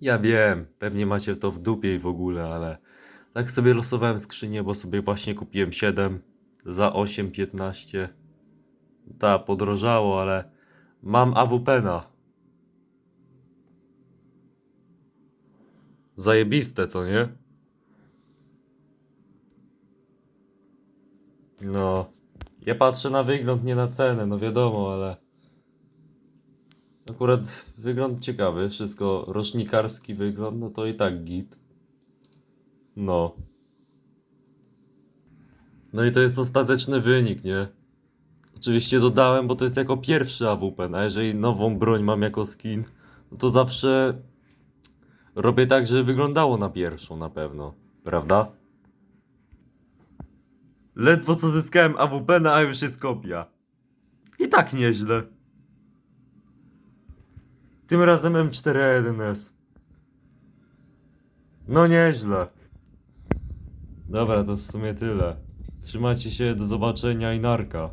Ja wiem, pewnie macie to w dupie i w ogóle, ale tak sobie losowałem skrzynię, bo sobie właśnie kupiłem 7 za 8,15. Ta, podrożało, ale mam AWP-na. Zajebiste, co nie? No, ja patrzę na wygląd, nie na cenę, no wiadomo, ale akurat wygląd ciekawy, wszystko rocznikarski wygląd, no to i tak git. No. No i to jest ostateczny wynik, nie? Oczywiście dodałem, bo to jest jako pierwszy AWP, a jeżeli nową broń mam jako skin, no to zawsze robię tak, żeby wyglądało na pierwszą na pewno, prawda? Ledwo co zyskałem AWP, no a już jest kopia. I tak nieźle. Tym razem M41S. No nieźle. Dobra, to w sumie tyle. Trzymajcie się, do zobaczenia i narka.